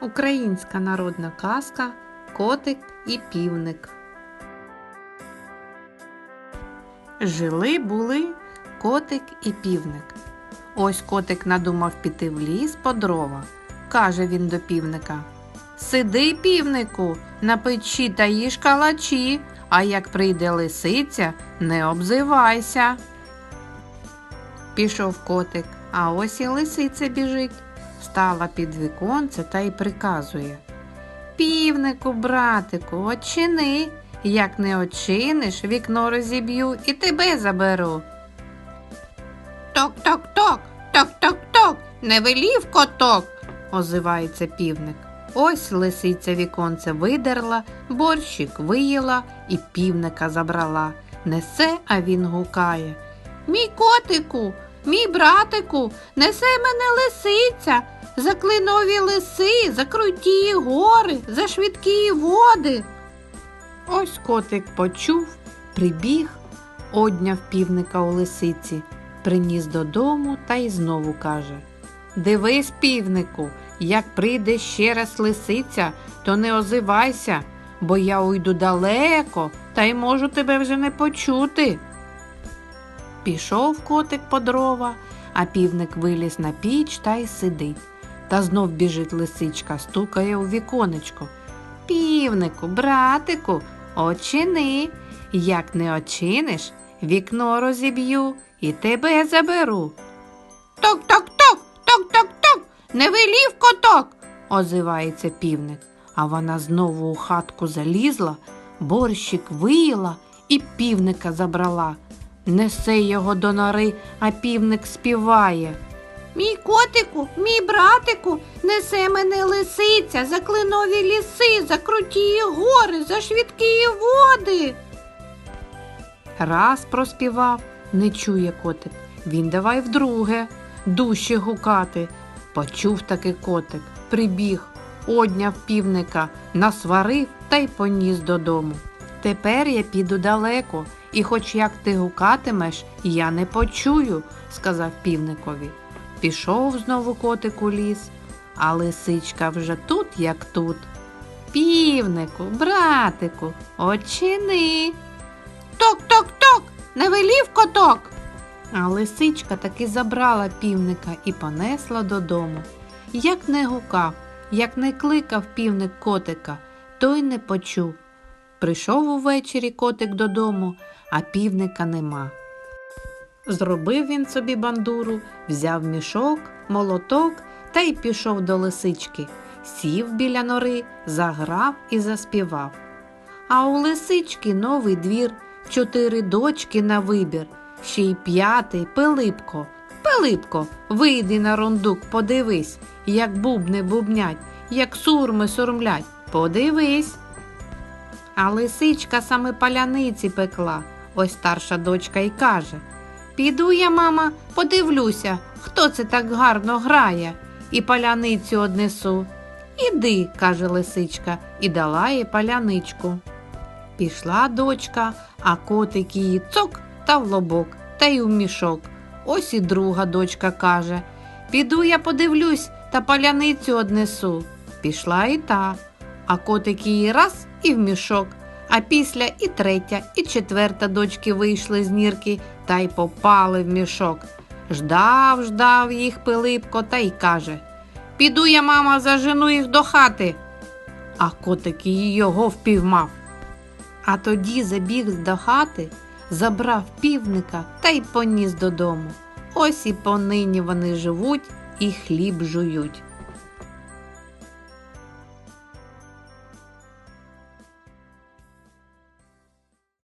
Українська народна казка Котик і півник. Жили були котик і півник. Ось котик надумав піти в ліс по дрова. Каже він до півника: Сиди, півнику, на печі та їж калачі, а як прийде лисиця, не обзивайся. Пішов котик, а ось і лисиця біжить. Встала під віконце та й приказує. Півнику, братику, очини. Як не очиниш, вікно розіб'ю і тебе заберу. Ток-ток-ток, ток-ток-ток, не велів коток, озивається півник. Ось лисиця віконце видерла, борщик виїла і півника забрала. Несе, а він гукає. Мій котику, мій братику, несе мене лисиця, за клинові лиси, за круті гори, за швидкі води. Ось котик почув, прибіг, одняв півника у лисиці, приніс додому та й знову каже Дивись, півнику, як прийде ще раз лисиця, то не озивайся, бо я уйду далеко та й можу тебе вже не почути. Пішов котик по дрова, а півник виліз на піч та й сидить. Та знов біжить лисичка, стукає у віконечко. Півнику, братику, очини. Як не очиниш, вікно розіб'ю і тебе заберу. Ток-ток-ток, ток-ток-ток, не велів коток, озивається півник, а вона знову у хатку залізла, борщик виїла і півника забрала. Несе його до нори, а півник співає. Мій котику, мій братику, несе мене лисиця за клинові ліси, за круті гори, за швидкі води. Раз проспівав, не чує котик. Він давай вдруге, дужче гукати. Почув таки котик, прибіг, одняв півника, насварив та й поніс додому. Тепер я піду далеко, і хоч як ти гукатимеш, я не почую, сказав півникові. Пішов знову котик у ліс, а лисичка вже тут, як тут. Півнику, братику, очини. Ток-ток-ток, не велів коток. А лисичка таки забрала півника і понесла додому. Як не гукав, як не кликав півник котика, той не почув. Прийшов увечері котик додому, а півника нема. Зробив він собі бандуру, взяв мішок, молоток та й пішов до лисички, сів біля нори, заграв і заспівав. А у лисички новий двір, чотири дочки на вибір, ще й п'ятий Пилипко. Пилипко, вийди на рундук, подивись, як бубни бубнять, як сурми сурмлять, подивись. А лисичка саме паляниці пекла, ось старша дочка й каже Піду я, мама, подивлюся, хто це так гарно грає, і паляницю однесу. Іди, каже лисичка, і дала їй паляничку. Пішла дочка, а котик її цок та в лобок, та й у мішок. Ось і друга дочка каже Піду я подивлюсь та паляницю однесу. Пішла і та, а котик її раз і в мішок. А після і третя, і четверта дочки вийшли з нірки та й попали в мішок. Ждав, ждав їх Пилипко та й каже Піду я, мама, зажену їх до хати. А котик її його впіймав. А тоді забіг до хати, забрав півника та й поніс додому. Ось і понині вони живуть і хліб жують.